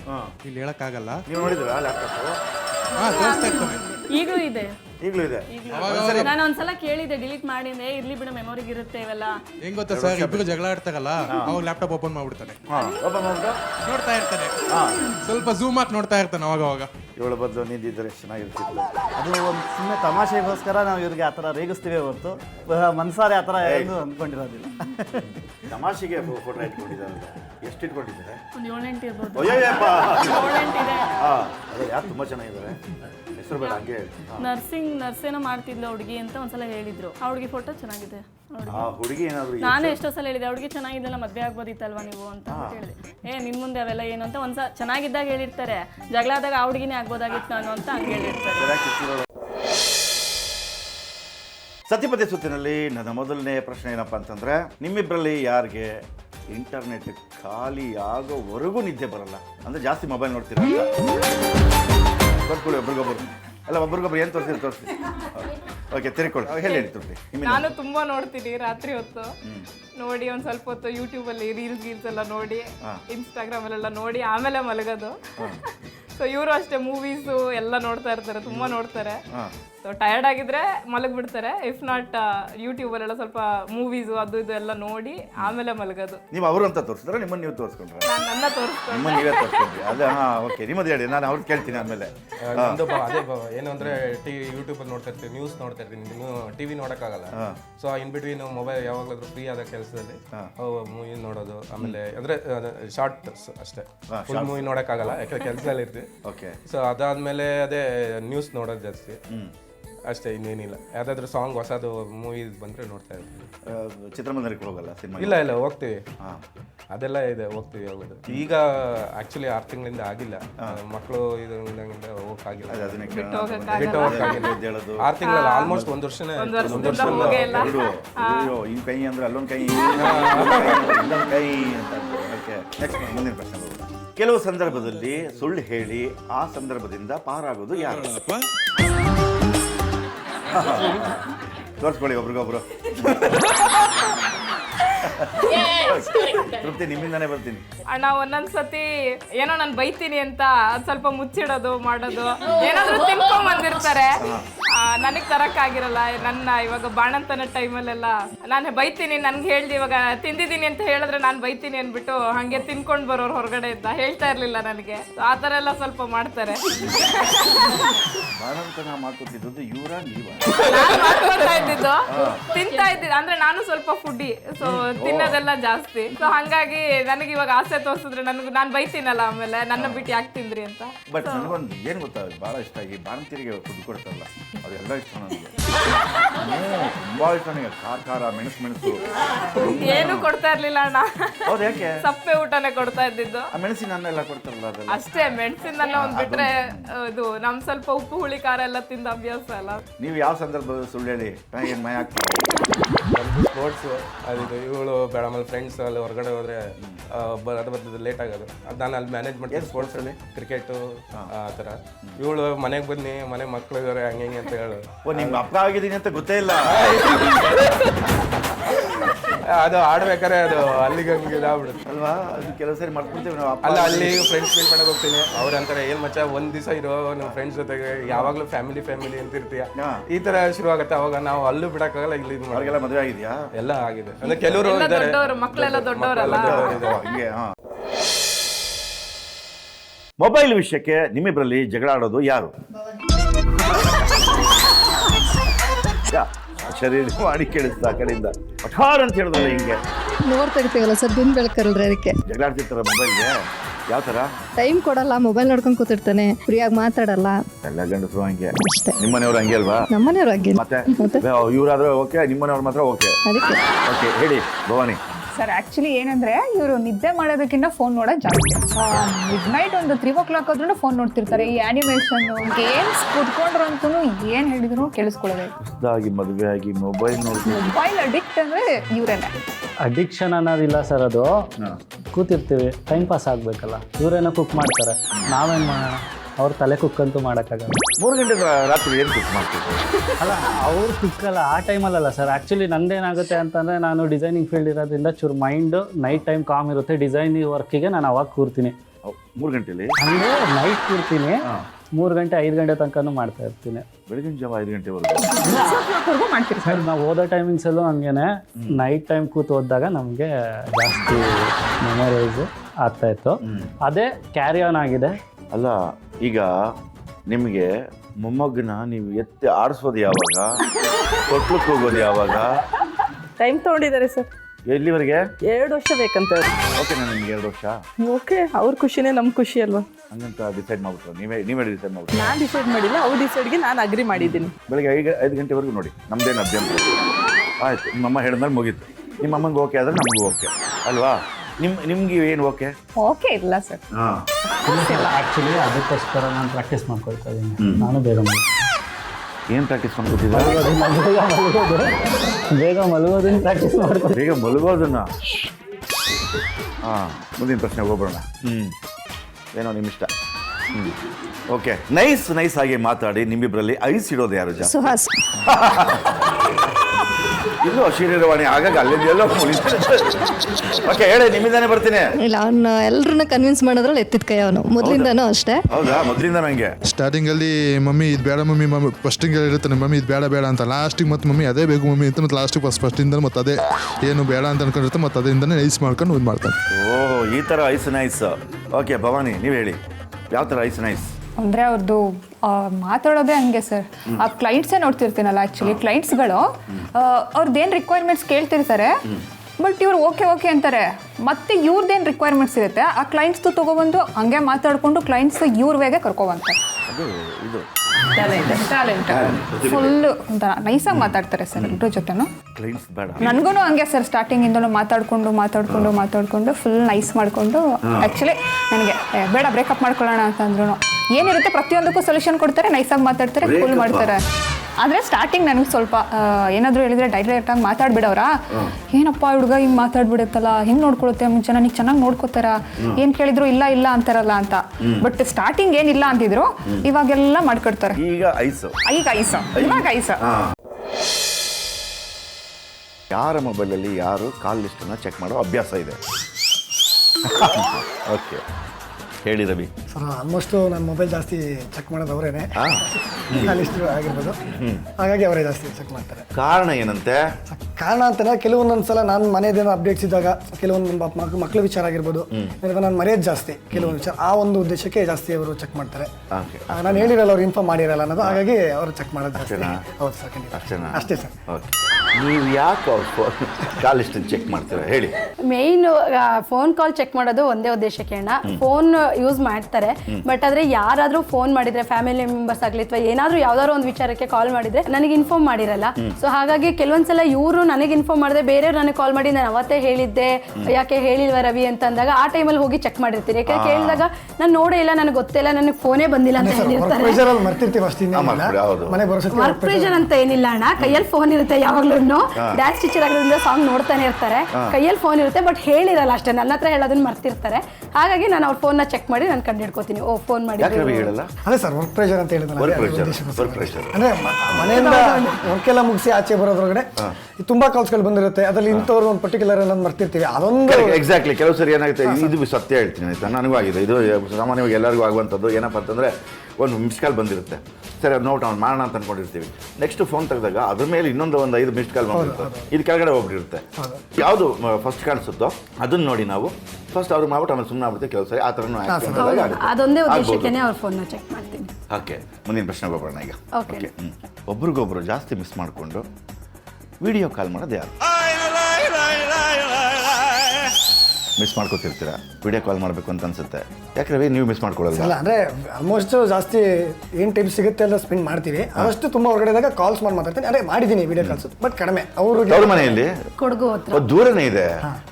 ಇಲ್ಲಿ ಹೇಳಕ್ಕಾಗಲ್ಲ.
ನೀವು ನೋಡಿದ್ರ ಲ್ಯಾಪ್ಟಾಪು
ಹಾ ತೋರಿಸ್ತಾ ಇರ್ತಾನೆ.
ಈಗಲೂ ಇದೆ.
ಈಗಲೂ ಇದೆ.
ನಾನು ಒಂದ್ಸಲ ಕೇಳಿದೆ ಡಿಲೀಟ್ ಮಾಡಿದ್ರೆ ಇರ್ಲಿ ಬಿಡು ಮೆಮೊರಿಗೆ ಇರುತ್ತೆ ಇವೆಲ್ಲ.
ಹೆಂಗ್ ಗೊತ್ತಾ ಸರ್ ಇಬ್ರು ಜಗಳ ಆಡ್ತಾರಲ್ಲ ಅವಾಗ ಲ್ಯಾಪ್ಟಾಪ್ ಓಪನ್ ಮಾಡ್ಬಿಡ್ತಾನೆ.
ಹಾಂ. ಒಬ್ಬ ಮಗ
ನೋಡ್ತಾ ಇರ್ತಾನೆ. ಸ್ವಲ್ಪ ಝೂಮ್ ಹಾಕಿ ನೋಡ್ತಾ ಇರ್ತಾನೆ ಅವಾಗ ಅವಾಗ.
ಇವಳ ಬದಲು ನಿಂದಿದ್ದರೆ ಚೆನ್ನಾಗಿರ್ತಿತ್ತು.
ಅದು ಒಂದು ಸುಮ್ಮನೆ ತಮಾಷೆಗೋಸ್ಕರ ನಾವು ಇವ್ರಿಗೆ ಆ ಥರ ರೇಗಿಸ್ತೀವಿ ಹೊರತು. ಮನ್ಸಾರೆ ಆ ಥರ ಏನು ಅಂದ್ಕೊಂಡಿರೋದಿಲ್ಲ.
ತಮಾಷೆಗೆ ಫೋಟೋ ಇಟ್ಕೊಂಡಿದ್ದಾರೆ ಎಷ್ಟು ಇಟ್ಕೊಂಡಿದ್ದಾರೆ?
ಒಂದು ಏಳೆಂಟು ಇರ್ಬೋದು.
ಅಯ್ಯಯ್ಯಪ್ಪ.
ಏಳೆಂಟು ಇದೆ.
ಹಾ. ಅದೇ ಯಾರು ತುಂಬ ಚೆನ್ನಾಗಿದ್ದಾರೆ. ಹಂಗೆ. ನರ್ಸ್ ಹಾ.
ನರ್ಸಿಂಗ್ ನರ್ಸೇನೋ ಮಾಡ್ತಿದ್ಲು ಹುಡುಗಿ ಅಂತ ಒಂದ್ಸಲ ಹೇಳಿದ್ರು. ಆ ಹುಡುಗಿ ಫೋಟೋ ಚೆನ್ನಾಗಿದೆ. ಆ ಹುಡುಗಿ
ಏನಾದ್ರು
ನಾನು ಎಷ್ಟೋ ಸಲ ಹೇಳಿದೆ ಹುಡುಗಿ ಚೆನ್ನಾಗಿದ್ದಲ್ಲ ಮದ್ವೆ ಆಗ್ಬೋದಿತ್ತಲ್ವಾ ನೀವು ಅಂತ ಹೇಳಿದೆ ಏ ನಿನ್ ಮುಂದೆ ಅವೆಲ್ಲ ಏನು ಅಂತ ಒಂದ್ಸಲ ಚೆನ್ನಾಗಿದ್ದಾಗ ಹೇಳಿರ್ತಾರೆ. ಜಗಳ ಆದಾಗ ಆ ಹುಡುಗಿನೇ ಆಗ್ಬೋದಾಗಿತ್ತು ನಾನು ಅಂತ ಹಂಗೆ ಹೇಳಿರ್ತಾರೆ.
ಸತಿಪತಿ ಸುತ್ತಿನಲ್ಲಿ ನನ್ನ ಮೊದಲನೇ ಪ್ರಶ್ನೆ ಏನಪ್ಪ ಅಂತಂದ್ರೆ ನಿಮ್ಮಿಬ್ಬರಲ್ಲಿ ಯಾರಿಗೆ ಇಂಟರ್ನೆಟ್ ಖಾಲಿ ಆಗೋವರೆಗೂ ನಿದ್ದೆ ಬರಲ್ಲ? ಅಂದ್ರೆ ಜಾಸ್ತಿ ಮೊಬೈಲ್ ನೋಡ್ತೀರಾ ಬರ್ಕೊಳ್ಳಿ ಒಬ್ರಿಗೊಬ್ರು ಅಲ್ಲ ಒಬ್ರಿಗೊಬ್ರು ಏನು ತೋರಿಸಿ ತೋರಿಸಿ. ಓಕೆ ತಿರ್ಕೊಳ್ಳಿ. ಹೇಳಿ ಹೇಳಿ ತೋರಿಸಿ
ನಾನು ತುಂಬಾ ನೋಡ್ತೀನಿ ರಾತ್ರಿ ಹೊತ್ತು. ನೋಡಿ ಒಂದ್ ಸ್ವಲ್ಪ ಹೊತ್ತು ಯೂಟ್ಯೂಬ್ ಅಲ್ಲಿ ರೀಲ್ಸ್ ಗೀಲ್ಸ್ ಎಲ್ಲ ನೋಡಿ ಇನ್ಸ್ಟಾಗ್ರಾಮ್ ಅಲ್ಲೆಲ್ಲ ನೋಡಿ ಆಮೇಲೆ ಮಲಗೋದು. ಸೊ ಇವರು ಅಷ್ಟೇ ಮೂವೀಸು ಎಲ್ಲ ನೋಡ್ತಾ ಇರ್ತಾರೆ ತುಂಬಾ ನೋಡ್ತಾರೆ.
ಸೊ ಟಯರ್ಡ್ ಆಗಿದ್ರೆ ಮಲಗಿಬಿಡ್ತಾರೆ. ಇಫ್ ನಾಟ್ ಯೂಟ್ಯೂಬಲ್ಲೆಲ್ಲ ಸ್ವಲ್ಪ ಮೂವೀಸು ಅದು ಇದು ಎಲ್ಲ ನೋಡಿ ಆಮೇಲೆ ಮಲಗೋದು.
ನೀವು ಅವರು ಅಂತ ತೋರಿಸಿದ್ರೆ? ನಿಮ್ಮನ್ನು ನೀವು ತೋರಿಸ್ಕೊಂಡ್ರೆ?
ನಾನು ನನ್ನ ತೋರಿಸ್ಕೊಂಡು.
ನಿಮ್ಮನ್ನು ನೀವೇ ತೋರಿಸ್ಕೊಂಡ್ರಿ. ಅದೇ ಹಾಂ ಓಕೆ ನಿಮ್ಮದು ಹೇಳಿ ನಾನು ಅವ್ರು ಕೇಳ್ತೀನಿ ಆಮೇಲೆ.
ನಂದು ಬ- ಅದೇ ಬ- ಏನು ಅಂದ್ರೆ ಟಿ ಯೂಟ್ಯೂಬಲ್ಲಿ ನೋಡ್ತಾ ಇರ್ತೀವಿ ನ್ಯೂಸ್ ನೋಡ್ತಾ ಇರ್ತೀನಿ ಟಿ ಟಿವಿ ನೋಡೋಕ್ಕಾಗಲ್ಲ. ಸೊ ಇನ್ ಬಿಟ್ವೀನ್ ಮೊಬೈಲ್ ಯಾವಾಗಲಾದ್ರೂ ಫ್ರೀ ಆದ ಕೆಲಸದಲ್ಲಿ ಮೂವಿ ನೋಡೋದು ಆಮೇಲೆ ಅಂದ್ರೆ ಶಾರ್ಟ್ ಅಷ್ಟೇ. ಫುಲ್ ಮೂವಿ ನೋಡೋಕ್ಕಾಗಲ್ಲ ಯಾಕಂದ್ರೆ ಕೆಲಸದಲ್ಲಿ ಇರ್ತೀವಿ.
ಓಕೆ
ಸೊ ಅದಾದ್ಮೇಲೆ ಅದೇ ನ್ಯೂಸ್ ನೋಡೋದು ಜಾಸ್ತಿ. ಅಷ್ಟೇ ಇನ್ನೇನಿಲ್ಲ. ಯಾವ್ದಾದ್ರು ಸಾಂಗ್ ಹೊಸದು ಮೂವಿ ಬಂದ್ರೆ ನೋಡ್ತಾ ಇರ್ತೀವಿ
ಚಿತ್ರಮಂದಿರಕ್ಕೆ ಹೋಗಲ್ಲ ಸಿನಿಮಾ?
ಇಲ್ಲ ಇಲ್ಲ ಹೋಗ್ತೀವಿ. ಅದೆಲ್ಲ ಇದೆ ಹೋಗ್ತೀವಿ ಹೋಗೋದು. ಈಗ ಆಕ್ಚುಲಿ ಆರು ತಿಂಗಳಿಂದ ಆಗಿಲ್ಲ. ಮಕ್ಕಳು ಇದರಿಂದ ಹೋಗಕ್ಕಾಗಿಲ್ಲ.
ಅದೇ ಅದನ್ನೇ.
ಬಿಟ್ಟು ಹೋಗಕ್ಕಾಗಿಲ್ಲ.
ಹೇಳೋದು.
ಆರು ತಿಂಗಳಲ್ಲ ಆಲ್ಮೋಸ್ಟ್ ಒಂದು ವರ್ಷನೇ
ಒಂದು ವರ್ಷದಿಂದ
ವರ್ಷ
ಹೋಗೇ ಇಲ್ಲ.
ಎರಡು. ಅಯ್ಯೋ ಈ ಕೈ ಅಂದ್ರೆ ಅಲ್ಲೊಂದು ಕೈ. ಇಲ್ಲೊಂದು ಕೈ ಅಂತ ಓಕೆ ನೆಕ್ಸ್ಟ್ ಮುಂದಿನ ಪ್ರಶ್ನೆ ಹೋಗೋಣ. ಕೆಲವು ಸಂದರ್ಭದಲ್ಲಿ ಸುಳ್ಳು ಹೇಳಿ ಆ ಸಂದರ್ಭದಿಂದ ಪಾರಾಗೋದು ಯಾರು? *laughs* ತೋರಿಸ್ಕೊಳ್ಳಿ ಒಬ್ರಿಗೊಬ್ರು. ತೃಪ್ತಿ ನಿಮ್ಮಿಂದಾನೇ ಬರ್ತೀನಿ.
ಅಣ್ಣ ಒಂದೊಂದ್ಸತಿ ಏನೋ ನಾನು ಬೈತೀನಿ ಅಂತ ಅದ್ ಸ್ವಲ್ಪ ಮುಚ್ಚಿಡೋದು ಮಾಡೋದು. ಏನಾದ್ರೂ ತಿನ್ಕೊಂಡ್ ಬಂದಿರ್ತಾರೆ. ನನಗೆ ತರಕ್ಕಾಗಿರಲ್ಲ ನನ್ನ ಇವಾಗ ಬಾಣಂತನ ಟೈಮಲ್ಲೆಲ್ಲ. ನಾನು ಬೈತೀನಿ ನನ್ಗೆ ಹೇಳ್ದಿ ಇವಾಗ ತಿಂದಿದ್ದೀನಿ ಅಂತ ಹೇಳಿದ್ರೆ ನಾನು ಬೈತೀನಿ ಅಂದ್ಬಿಟ್ಟು ಹಂಗೆ ತಿನ್ಕೊಂಡು ಬರೋರು ಹೊರಗಡೆ ಇದ್ದ ಹೇಳ್ತಾ ಇರ್ಲಿಲ್ಲ ನನಗೆ. ಆ ಥರ ಎಲ್ಲ ಸ್ವಲ್ಪ ಮಾಡ್ತಾರೆ.
ಬಾಣಂತನ ಮಾಡ್ಕೊತಿದ್ದು ಇವರ ನೀವ?
ನಾನ್ ಮಾಡ್ಕೊತಾ ಇದ್ದಿದ್ದು. ತಿಂತಾ ಇದ್ದಿದ್ದು. ಅಂದ್ರೆ ನಾನು ಸ್ವಲ್ಪ ಫುಡ್ಡಿ ಸೊ ತಿನ್ನೋದೆಲ್ಲ ಜಾಸ್ತಿ. ಸೊ ಹಂಗಾಗಿ ನನಗೆ ಇವಾಗ ಆಸೆ ತೋರಿಸಿದ್ರೆ ನನಗೆ ನಾನು ಬೈತೀನಲ್ಲ ಆಮೇಲೆ ನನ್ನ ಬಿಟ್ಟು ಯಾಕೆ ತಿಂದ್ರಿ ಅಂತ.
ಬಟ್ ನನಗೊಂದು ಏನು ಗೊತ್ತಾ ಭಾಳ ಇಷ್ಟ. ಈ ಬಾಣಂತಿರಿಗೆ ಫುಡ್ ಕೊಡ್ತಾರಲ್ಲ ಅದೆಲ್ಲ ಇಷ್ಟ ನನಗೆ. ತುಂಬಾ ಇಷ್ಟ ನನಗೆ. ಖಾರ ಖಾರ ಮೆಣಸು ಮೆಣಸು.
ಏನು ಕೊಡ್ತಾ ಇರ್ಲಿಲ್ಲ ಅಣ್ಣ.
ಹೌದು ಯಾಕೆ?
ಸಪ್ಪೆ ಊಟನೇ ಕೊಡ್ತಾ ಇದ್ದಿದ್ದು.
ಆ ಮೆಣಸಿನ ಅನ್ನ ಎಲ್ಲ ಕೊಡ್ತಾರಲ್ಲ ಅದೆಲ್ಲ?
ಅಷ್ಟೇ ಮೆಣಸಿನ ಒಂದ್ ಬಿಟ್ರೆ ಇದು ನಮ್ ಸ್ವಲ್ಪ ಉಪ್ಪು ಹುಳಿ ಖಾರ ಎಲ್ಲ ತಿಂದ ಅಭ್ಯಾಸ ಅಲ್ಲ.
ನೀವು ಯಾವ ಸಂದರ್ಭದಲ್ಲಿ ಸುಳ್ಳು ಹೇಳಿ ಏನ್ ಏನು ಮೈ ಹಾಕ್ತೀನಿ
ಸ್ಪೋರ್ಟ್ಸು ಅದು ಇವಳು ಬೇಡ ಆಮೇಲೆ ಫ್ರೆಂಡ್ಸ್ ಅಲ್ಲಿ ಹೊರಗಡೆ ಹೋದ್ರೆ ಅದು ಬರೋದು ಬರ್ತದೆ ಲೇಟ್ ಆಗೋದು. ಅದು ನಾನು ಅಲ್ಲಿ ಮ್ಯಾನೇಜ್ ಮಾಡ್ತೀನಿ ಸ್ಪೋರ್ಟ್ಸಲ್ಲಿ ಕ್ರಿಕೆಟು ಆ ಥರ ಇವಳು ಮನೆಗೆ ಬನ್ನಿ ಮನೆ ಮಕ್ಳು ಇದ್ದಾರೆ ಹಂಗೆ ಹಿಂಗೆ ಅಂತ ಹೇಳು.
ಓ ನಿಮ್ಮ ಅಪ್ಪ ಆಗಿದ್ದೀನಿ ಅಂತ ಗೊತ್ತೇ ಇಲ್ಲ.
ಅದು ಆಡ್ಬೇಕಾರೆ ಅದು ಅಲ್ಲಿಗೆ ಹಂಗೆ ಇದಾಗ್ಬಿಡುತ್ತೆ.
ಅಲ್ವಾ? ಅದು ಕೆಲವು ಸರಿ ಮರ್ತ್ಬಿಡ್ತೀವಿ ನಾವು.
ಅಲ್ಲ ಅಲ್ಲಿ ಫ್ರೆಂಡ್ಸ್ ಮೀಟ್ ಮಾಡಕ್ ಹೋಗ್ತೀನಿ. ಅವ್ರ ಅಂತಾರೆ ಏನ್ ಮಚ್ಚ ಒಂದ್ ದಿವಸ ಇರೋ ನಮ್ಮ ಫ್ರೆಂಡ್ಸ್ ಜೊತೆಗೆ ಯಾವಾಗ್ಲೂ ಫ್ಯಾಮಿಲಿ ಫ್ಯಾಮಿಲಿ ಅಂತ ಇರ್ತೀಯ?
ಹಾ.
ಈ ತರ ಶುರು ಆಗುತ್ತೆ ಅವಾಗ ನಾವು ಅಲ್ಲೂ ಬಿಡಕ್ಕಾಗಲ್ಲ ಇಲ್ಲಿ ಇದು
ಅವ್ರಿಗೆಲ್ಲ ಮದುವೆ ಆಗಿದೆಯಾ?
ಎಲ್ಲ ಆಗಿದೆ. ಅಂದ್ರೆ ಕೆಲವರು
ಎಲ್ಲ
ಇದ್ದಾರೆ.
ದೊಡ್ಡವರು ಮಕ್ಕಳೆಲ್ಲ ದೊಡ್ಡವರಲ್ಲ.
ಹಿಂಗೆ ಹಾಂ. ಮೊಬೈಲ್ ವಿಷಯಕ್ಕೆ ನಿಮ್ಮಿಬ್ಬರಲ್ಲಿ ಜಗಳ ಆಡೋದು ಯಾರು? *laughs* ಯಾ, ಶರೀರ ಮಾಡಿ ಕೇಳಿಸ್ತಾ ಆ ಕಡೆಯಿಂದ. ಪಠಾರ್ ಅಂತ ಹೇಳಿದ್ರಲ್ಲ ಹಿಂಗೆ.
ನೋಡ್ತಾ ಇರ್ತೀವಲ್ಲ ಸರ್ ದಿನ ಬೆಳಕಲ್ರಿ ಅದಕ್ಕೆ.
ಜಗಳಾಡ್ತಿರ್ತಾರ ಮೊಬೈಲ್ಗೆ? ಯಾವ ಥರ
ಟೈಮ್ ಕೊಡಲ್ಲ ಮೊಬೈಲ್ ನೋಡ್ಕೊಂಡ್ ಕೂತಿರ್ತಾನೆ. ಫ್ರೀಯಾಗಿ ಮಾತಾಡಲ್ಲ.
ಎಲ್ಲ ಗಂಡಸರು ಹಂಗೆ. ನಿಮ್ಮನೆಯವ್ರು ಹಂಗೆ ಅಲ್ವಾ?
ನಮ್ಮನೆಯವ್ರು ಹಂಗೆ.
ಮತ್ತೆ? ಇವ್ರಾದ್ರೆ ಓಕೆ ನಿಮ್ಮನೆಯವ್ರು ಮಾತ್ರ ಓಕೆ?
ಅದಕ್ಕೆ.
ಓಕೆ ಹೇಳಿ ಭವಾನಿ.
ಸರ್ ಆಕ್ಚುಲಿ ಏನಂದ್ರೆ ಇವರು ನಿದ್ದೆ ಮಾಡೋದಕ್ಕಿಂತ ಫೋನ್ ನೋಡೋ ಜಾಸ್ತಿ. ಮಿಡ್ ನೈಟ್ ಒಂದು ತ್ರೀ ಓ ಕ್ಲಾಕ್ ಆದ್ರೂ ಫೋನ್ ನೋಡ್ತಿರ್ತಾರೆ. ಈ ಆನಿಮೇಷನ್ ಗೇಮ್ಸ್ ಕುತ್ಕೊಂಡ್ರು ಅಂತೂ ಏನ್ ಹೇಳಿದ್ರು ಕೇಳಿಸ್ಕೊಳ್ಳೋದೇ
ಹೊಸದಾಗಿ ಮದುವೆ ಆಗಿ ಮೊಬೈಲ್ ನೋಡ್ತೀವಿ
ಮೊಬೈಲ್ ಅಡಿಕ್ಟ್ ಅಂದ್ರೆ ಇವರೇನೆ.
ಅಡಿಕ್ಷನ್ ಅನ್ನೋದಿಲ್ಲ ಸರ್ ಅದು. ಕೂತಿರ್ತೀವಿ ಟೈಮ್ ಪಾಸ್ ಆಗಬೇಕಲ್ಲ. ಇವರೇನೋ ಕುಕ್ ಮಾಡ್ತಾರೆ. ನಾವೇನು ಮಾಡೋಣ? ಅವ್ರ ತಲೆ ಕುಕ್ಕಂತೂ ಮಾಡೋಕ್ಕಾಗಲ್ಲ.
ಮೂರು ಗಂಟೆ ರಾತ್ರಿ ಏನು ಕುಕ್ ಮಾಡ್ತೀವಿ
ಅಲ್ಲ ಅವ್ರು ಕುಕ್ಕಲ್ಲ ಆ ಟೈಮಲ್ಲಲ್ಲ ಸರ್. ಆ್ಯಕ್ಚುಲಿ ನಂದೇನಾಗುತ್ತೆ ಅಂತಂದರೆ ನಾನು ಡಿಸೈನಿಂಗ್ ಫೀಲ್ಡ್ ಇರೋದ್ರಿಂದ ಚೂರು ಮೈಂಡು ನೈಟ್ ಟೈಮ್ ಕಾಮ್ ಇರುತ್ತೆ. ಡಿಸೈನಿಂಗ್ ವರ್ಕಿಗೆ ನಾನು ಅವಾಗ ಕೂರ್ತೀನಿ.
ಮೂರು ಗಂಟೆಲಿ?
ಹಂಗೆ ನೈಟ್ ಕೂರ್ತೀನಿ. ಮೂರು ಗಂಟೆ ಐದು ಗಂಟೆ ತನಕನೂ ಮಾಡ್ತಾ ಇರ್ತೀನಿ.
ಬೆಳಗಿನ ಜಾವ ಐದು ಗಂಟೆವರೆಗೂ
ಮಾಡ್ತೀರಿ
ಸರ್. ನಾವು ಓದೋ ಟೈಮಿಂಗ್ಸಲ್ಲೂ ಹಂಗೇನೆ. ನೈಟ್ ಟೈಮ್ ಕೂತು ಓದಿದಾಗ ನಮಗೆ ಜಾಸ್ತಿ ಮೆಮೊರೈಸ್ ಆಗ್ತಾ ಇತ್ತು. ಅದೇ ಕ್ಯಾರಿ ಆನ್ ಆಗಿದೆ.
ಅಲ್ಲ ಈಗ ನಿಮಗೆ ಮೊಮ್ಮಗನ ನೀವು ಎತ್ತಿ ಆಡಿಸೋದು ಯಾವಾಗ? ಕೊಟ್ಲಕ್ಕೆ ಹೋಗೋದು ಯಾವಾಗ?
ಟೈಮ್ ತಗೊಂಡಿದ್ದಾರೆ ಸರ್
ಎಲ್ಲಿವರೆಗೆ?
ಎರಡು ವರ್ಷ ಬೇಕಂತ
ಓಕೆ ನಾನು ನಿಮ್ಗೆ ಎರಡು ವರ್ಷ.
ಓಕೆ ಅವ್ರ ಖುಷಿನೇ ನಮ್ಮ ಖುಷಿ ಅಲ್ವಾ?
ಹಂಗಂತ ಡಿಸೈಡ್ ಮಾಡ್ಬಿಟ್ರು. ನೀವೇ ನೀವೇ ಡಿಸೈಡ್ ಮಾಡ್ಬಿಟ್ರು?
ನಾನು ಡಿಸೈಡ್ ಮಾಡಿಲ್ಲ ಅವ್ರು ಡಿಸೈಡ್ಗೆ ನಾನು ಅಗ್ರಿ ಮಾಡಿದ್ದೀನಿ.
ಬೆಳಗ್ಗೆ ಐದು ಐದು ಗಂಟೆವರೆಗೂ ನೋಡಿ ನಮ್ದೇನು ಅಭ್ಯಂತರ. ಆಯ್ತು ನಿಮ್ಮಮ್ಮ ಹೇಳಿದ್ಮೇಲೆ ಮುಗೀತು. ನಿಮ್ಮಮ್ಮಂಗೆ ಓಕೆ ಆದರೆ ನಮಗೂ ಓಕೆ ಅಲ್ವಾ? ನಿಮ್ಮ ನಿಮ್ಗೆ ಏನು ಓಕೆ
ಓಕೆ ಇಲ್ಲ ಸರ್
ಹಾಂ.
ಆ್ಯಕ್ಚುಲಿ ಅದಕ್ಕೋಸ್ಕರ ನಾನು ಪ್ರಾಕ್ಟೀಸ್ ಮಾಡ್ಕೊಳ್ತಾ ಇದ್ದೀನಿ ನಾನು ಬೇಗ
ಏನು ಪ್ರಾಕ್ಟೀಸ್ ಮಾಡ್ಕೊತಿದ್ದಾರೆ?
ಬೇಗ ಮಲಗೋದು ಬೇಗ ಮಲಗೋದನ್ನ ಪ್ರಾಕ್ಟೀಸ್ ಮಾಡ್ಕೊಂಡು
ಬೇಗ ಮಲಗೋದನ್ನ? ಹಾಂ ಮುಂದಿನ ಪ್ರಶ್ನೆ ಹೋಗ್ಬಿಡೋಣ. ಹ್ಞೂ ಏನೋ ನಿಮ್ಮ ಇಷ್ಟ. ಹ್ಞೂ ಓಕೆ ನೈಸ್ ನೈಸ್ ಆಗಿ ಮಾತಾಡಿ ನಿಮ್ಮಿಬ್ಬರಲ್ಲಿ ಐಸ್ ಇಡೋದು ಯಾರು ಜಾಸ್ತಿ?
ಸುಹಾಸ್. *laughs*
ಇಲ್ಲೂ ಶರೀರವಾಣಿ ಆಗಾಗ ಅಲ್ಲಿಂದ ಎಲ್ಲೋ ಓಕೆ ಹೇಳಿ ನಿಮ್ಮಿಂದಾನೆ ಬರ್ತೀನಿ.
ಇಲ್ಲ ಅವ್ನ ಎಲ್ರನ್ನ ಕನ್ವಿನ್ಸ್ ಮಾಡೋದ್ರಲ್ಲಿ ಎತ್ತಿದ ಕೈ ಅವನು. ಮೊದಲಿಂದನೂ ಅಷ್ಟೇ.
ಹೌದಾ? ಮೊದಲಿಂದ ನಂಗೆ
ಸ್ಟಾರ್ಟಿಂಗಲ್ಲಿ ಮಮ್ಮಿ ಇದು ಬೇಡ ಮಮ್ಮಿ ಮಮ್ಮಿ ಫಸ್ಟಿಂಗ್ ಇರುತ್ತೆ ಮಮ್ಮಿ ಇದು ಬೇಡ ಬೇಡ ಅಂತ. ಲಾಸ್ಟಿಗೆ ಮತ್ತೆ ಮಮ್ಮಿ ಅದೇ ಬೇಕು ಮಮ್ಮಿ ಅಂತ ಮತ್ತೆ ಲಾಸ್ಟಿಗೆ ಫಸ್ಟ್ ಫಸ್ಟಿಂದ ಮತ್ತೆ ಅದೇ. ಏನು ಬೇಡ ಅಂತ ಅನ್ಕೊಂಡಿರುತ್ತೆ ಮತ್ತೆ ಅದರಿಂದನೇ ನೈಸ್ ಮಾಡ್ಕೊಂಡು ಇದು ಮಾಡ್ತಾನೆ.
ಓ ಈ ಥರ ಐಸ್ ನೈಸ್ ಓಕೆ ಭವಾನಿ ನೀವು ಹೇಳಿ. ಯಾವ ಥರ ಐಸ್ ನೈಸ್
ಅಂದರೆ ಅವ್ರದ್ದು ಮಾತಾಡೋದೇ ಹಂಗೆ ಸರ್. ಆ ಕ್ಲೈಂಟ್ಸೇ ನೋಡ್ತಿರ್ತೀನಲ್ಲ ಆ್ಯಕ್ಚುಲಿ ಕ್ಲೈಂಟ್ಸ್ಗಳು ಅವ್ರದ್ದು ಏನು ರಿಕ್ವೈರ್ಮೆಂಟ್ಸ್ ಕೇಳ್ತಿರ್ತಾರೆ ಬಟ್ ಇವ್ರು ಓಕೆ ಓಕೆ ಅಂತಾರೆ. ಮತ್ತೆ ಇವ್ರದ್ದೇನು ರಿಕ್ವೈರ್ಮೆಂಟ್ಸ್ ಇರುತ್ತೆ ಆ ಕ್ಲೈಂಟ್ಸ್ದು ತೊಗೊಬಂದು ಹಂಗೆ ಮಾತಾಡಿಕೊಂಡು ಕ್ಲೈಂಟ್ಸ್ ಇವ್ರ ವೇಗೆ ಕರ್ಕೊಬಂತಾರೆ. ಟ್ಯಾಲೆಂಟ್ ಫುಲ್ಲು ಒಂಥರ ನೈಸಾಗಿ ಮಾತಾಡ್ತಾರೆ ಸರ್ ಎಲ್ರ ಜೊತೆನೂ.
ಕ್ಲೈಂಟ್ಸ್ ಬೇಡ.
ನನಗೂ ಹಂಗೆ ಸರ್ ಸ್ಟಾರ್ಟಿಂಗಿಂದಲೂ ಮಾತಾಡ್ಕೊಂಡು ಮಾತಾಡ್ಕೊಂಡು ಮಾತಾಡ್ಕೊಂಡು ಫುಲ್ ನೈಸ್ ಮಾಡ್ಕೊಂಡು ಆ್ಯಕ್ಚುಲಿ ನನಗೆ ಬೇಡ ಬ್ರೇಕಪ್ ಮಾಡ್ಕೊಳ್ಳೋಣ ಅಂತಂದ್ರು ಏನಿರುತ್ತೆ ಪ್ರತಿಯೊಂದಕ್ಕೂ ಸೊಲ್ಯೂಷನ್ ಕೊಡ್ತಾರೆ ನೈಸಾಗಿ ಮಾತಾಡ್ತಾರೆ
ಫುಲ್
ಮಾಡ್ತಾರೆ. ಆದರೆ ಸ್ಟಾರ್ಟಿಂಗ್ ನನಗೆ ಸ್ವಲ್ಪ ಏನಾದರೂ ಹೇಳಿದರೆ ಡೈರೆಕ್ಟಾಗಿ ಮಾತಾಡ್ಬಿಡವ್ರ ಏನಪ್ಪ ಹುಡುಗ ಹಿಂಗೆ ಮಾತಾಡ್ಬಿಡುತ್ತಲ್ಲ ಹೆಂಗೆ ನೋಡ್ಕೊಳುತ್ತೆ ಮುಂಚೆ ನನಗೆ ಚೆನ್ನಾಗಿ ನೋಡ್ಕೋತಾರ? ಏನು ಕೇಳಿದ್ರು ಇಲ್ಲ ಇಲ್ಲ ಅಂತಾರಲ್ಲ ಅಂತ. ಬಟ್ ಸ್ಟಾರ್ಟಿಂಗ್ ಏನಿಲ್ಲ ಅಂತಿದ್ರು ಇವಾಗೆಲ್ಲ ಮಾಡ್ಕೊಡ್ತಾರೆ.
ಈಗ ಐಸು.
ಈಗ ಐಸ. ಇವಾಗ ಐಸ.
ಯಾರ ಮೊಬೈಲಲ್ಲಿ ಯಾರು ಕಾಲ್ ಲಿಸ್ಟನ್ನು ಚೆಕ್ ಮಾಡೋ ಅಭ್ಯಾಸ ಇದೆ? *laughs* ಓಕೆ ಹೇಳಿ ರವಿ.
ಸರ್ ಆಲ್ಮೋಸ್ಟ್ ನನ್ನ ಮೊಬೈಲ್ ಜಾಸ್ತಿ ಚೆಕ್ ಮಾಡೋದು ಅವರೇನೆ. ಆಗಿರ್ಬೋದು. ಹಾಗಾಗಿ ಅವರೇ ಜಾಸ್ತಿ ಚೆಕ್ ಮಾಡ್ತಾರೆ.
ಕಾರಣ ಏನಂತೆ?
ಕಾರಣ ಅಂತಂದ್ರೆ ಕೆಲವೊಂದೊಂದು ಸಲ ನಾನು ಮನೆಯದೇನೋ ಅಪ್ಡೇಟ್ಸ್ ಇದ್ದಾಗ ಕೆಲವೊಂದು ಮಕ್ಕಳ ಮಕ್ಳ ವಿಚಾರ ಆಗಿರ್ಬೋದು. ಏನಂದ್ರೆ ನಾನು ಮರೆಯೋದು ಜಾಸ್ತಿ ಕೆಲವೊಂದು ವಿಚಾರ ಆ ಒಂದು ಉದ್ದೇಶಕ್ಕೆ ಜಾಸ್ತಿ ಅವರು ಚೆಕ್ ಮಾಡ್ತಾರೆ. ನಾನು ಹೇಳಿರಲ್ಲ ಅವ್ರು ಇನ್ಫಾರ್ಮ್ ಮಾಡಿರಲ್ಲ ಅನ್ನೋದು ಹಾಗಾಗಿ ಅವರು ಚೆಕ್ ಮಾಡೋದು ಜಾಸ್ತಿ. ಹೌದು ಸರ್ ಅಷ್ಟೇ ಸರ್.
ಓಕೆ. ನೀವು ಯಾಕೆ ಅವ್ರ ಫೋನ್ ಕಾಲ್ ಚೆಕ್ ಮಾಡ್ತೀರಾ? ಹೇಳಿ.
ಮೇಯ್ನ್ ಫೋನ್ ಕಾಲ್ ಚೆಕ್ ಮಾಡೋದು ಒಂದೇ ಉದ್ದೇಶಕ್ಕೆ ಅಣ್ಣ. ಫೋನ್ ಯೂಸ್ ಮಾಡ್ತಾರೆ ಬಟ್ ಆದ್ರೆ ಯಾರಾದ್ರೂ ಫೋನ್ ಮಾಡಿದ್ರೆ ಫ್ಯಾಮಿಲಿ ಮೆಂಬರ್ಸ್ ಆಗ್ಲಿ ಅಥವಾ ಏನಾದ್ರೂ ಯಾವ್ದಾದ್ರು ಒಂದು ವಿಚಾರಕ್ಕೆ ಕಾಲ್ ಮಾಡಿದ್ರೆ ನನಗೆ ಇನ್ಫಾರ್ಮ್ ಮಾಡಿರಲ್ಲ. ಸೊ ಹಾಗಾಗಿ ಕೆಲವೊಂದ್ಸಲ ಇವರು ನನಗೆ ಇನ್ಫಾರ್ಮ್ ಮಾಡಿದ್ರೆ ಬೇರೆಯವ್ರು ನನಗೆ ಕಾಲ್ ಮಾಡಿ ನಾನು ಅವತ್ತೇ ಹೇಳಿದ್ದೆ. ಯಾಕೆ ಹೇಳಿಲ್ವ ರವಿ ಅಂತ ಅಂದಾಗ ಆ ಟೈಮಲ್ಲಿ ಹೋಗಿ ಚೆಕ್ ಮಾಡಿರ್ತೀನಿ ಯಾಕೆ ಕೇಳಿದಾಗ ನಾನು ನೋಡೇ ಇಲ್ಲ ನನಗೆ ಗೊತ್ತಿಲ್ಲ ನನಗೆ ಫೋನೇ ಬಂದಿಲ್ಲ ಅಂತ ಹೇಳಿರ್ತಾರೆ.
ಮರ್ತಿರ್ತೀವಿ ಅಷ್ಟು. ಮನೆ
ವರ್ಕ್ ಪ್ರೆಷರ್ ಅಂತ ಏನಿಲ್ಲ ಅಣ್ಣ. ಕೈಯಲ್ಲಿ ಫೋನ್ ಇರುತ್ತೆ ಯಾವಾಗ್ಲೂ. ಡ್ಯಾನ್ಸ್ ಟೀಚರ್ ಆಗಿರೋದ್ರಿಂದ ಸಾಂಗ್ ನೋಡ್ತಾನೆ ಇರ್ತಾರೆ. ಕೈಯಲ್ಲಿ ಫೋನ್ ಇರುತ್ತೆ ಬಟ್ ಹೇಳಿರಲ್ಲ ಅಷ್ಟೇ. ನನ್ನ ಹತ್ರ ಹೇಳೋದನ್ನ ಮರ್ತಿರ್ತಾರೆ. ಹಾಗಾಗಿ ನಾನು ಅವ್ರ ಫೋನ್ನ ಚೆಕ್ ಮಾಡಿ ನಾನು ಕಂಡಿಡ್ಕೋತೀನಿ ಓ ಫೋನ್ ಮಾಡಿ
ಹೇಳಲ್ಲ?
ಅದೇ ಸರ್ ವರ್ಕ್ ಪ್ರೆಷರ್ ಅಂತ
ಹೇಳಿದ್ರೆ
ಅಂದ್ರೆ ಮನೆಯಿಂದ ವರ್ಕ್ ಎಲ್ಲ ಮುಗಿಸಿ ಆಚೆ ಬರೋದ್ರೊಳಗಡೆ ತುಂಬಾ ಕಾಲ್ಸ್ಗಳು ಬಂದಿರುತ್ತೆ. ಅದ್ರಲ್ಲಿ ಇಂಥವ್ರು ಒಂದು ಪರ್ಟಿಕ್ಯುಲರ್ ನಾನು ಮರ್ತಿರ್ತೀವಿ. ಅದೊಂದು
ಎಕ್ಸಾಕ್ಟ್ಲಿ ಕೆಲವು ಸರಿ ಏನಾಗುತ್ತೆ ಇದು ಸತ್ಯ ಹೇಳ್ತೀನಿ ಆಯ್ತಾ? ನನಗೂ ಆಗಿದೆ. ಇದು ಸಾಮಾನ್ಯವಾಗಿ ಎಲ್ಲರಿಗೂ ಆಗುವಂಥದ್ದು. ಏನಪ್ಪ ಅಂತಂದರೆ ಒಂದು ಮಿಸ್ ಕಾಲ್ ಬಂದಿರುತ್ತೆ. ಸರಿ ಅದು ನೋಟ್ ಅವ್ನು ಮಾಡೋಣ ಅಂತ ಅನ್ಕೊಂಡಿರ್ತೀವಿ. ನೆಕ್ಸ್ಟ್ ಫೋನ್ ತೆಗೆದಾಗ ಅದ್ರ ಮೇಲೆ ಇನ್ನೊಂದು ಒಂದು ಐದು ಮಿಸ್ಡ್ ಕಾಲ್ ಬಂದಿರುತ್ತೆ. ಇದು ಕೆಳಗಡೆ ಹೋಗ್ಬಿಟ್ಟಿರುತ್ತೆ. ಯಾವುದು ಫಸ್ಟ್ ಕಾಣಿಸುತ್ತೋ ಅದನ್ನ ನೋಡಿ ನಾವು. ಫಸ್ಟ್ ಅವ್ರು ಮಾಡ್ಬಿಟ್ಟು ಆಮೇಲೆ ಸುಮ್ಮನೆ ಆಗ್ಬಿಡುತ್ತೆ ಕೆಲಸ ಸರಿ ಆ ಥರನೂ
ಅದೊಂದೇ ಅವ್ರ ಫೋನ್ನ ಚೆಕ್ ಮಾಡ್ತೀನಿ.
ಓಕೆ ಮುಂದಿನ ಪ್ರಶ್ನೆ ಹೋಗೋಣ ಈಗ. ಓಕೆ ಹ್ಞೂ ಒಬ್ರಿಗೊಬ್ರು ಜಾಸ್ತಿ ಮಿಸ್ ಮಾಡಿಕೊಂಡು ವಿಡಿಯೋ ಕಾಲ್ ಮಾಡೋದು ಯಾರು? ಮಿಸ್ ಮಾಡ್ಕೋತಿರ್ತೀರಾ. ವಿಡಿಯೋ ಕಾಲ್ ಮಾಡಬೇಕು ಅಂತ ಅನ್ಸುತ್ತೆ. ಯಾಕೆ ರವಿ ನೀವು ಮಿಸ್ ಮಾಡ್ಕೊಳ್ಳಲ್ಲ
ಅಲ್ಲ ಅಂದ್ರೆ ಆಲ್ಮೋಸ್ಟ್ ಜಾಸ್ತಿ ಏನ್ ಟೈಮ್ ಸಿಗುತ್ತೆ ಎಲ್ಲ ಸ್ಪೆಂಡ್ ಮಾಡ್ತೀವಿ. ಅಷ್ಟು ತುಂಬಾ ಹೊರಗಡೆ ಇದ್ದಾಗ ಕಾಲ್ಸ್ ಮಾಡಿ ಮಾತಾಡ್ತೀನಿ. ಅದೇ ಮಾಡಿದ್ದೀನಿ ವಿಡಿಯೋ ಕಾಲ್ಸ್ ಬಟ್ ಕಡಿಮೆ. ಅವರು
ಅವ್ರ ಮನೆಯಲ್ಲಿ?
ಕೊಡಗು ಹತ್ರ.
ಓ ದೂರನೇ ಇದೆ?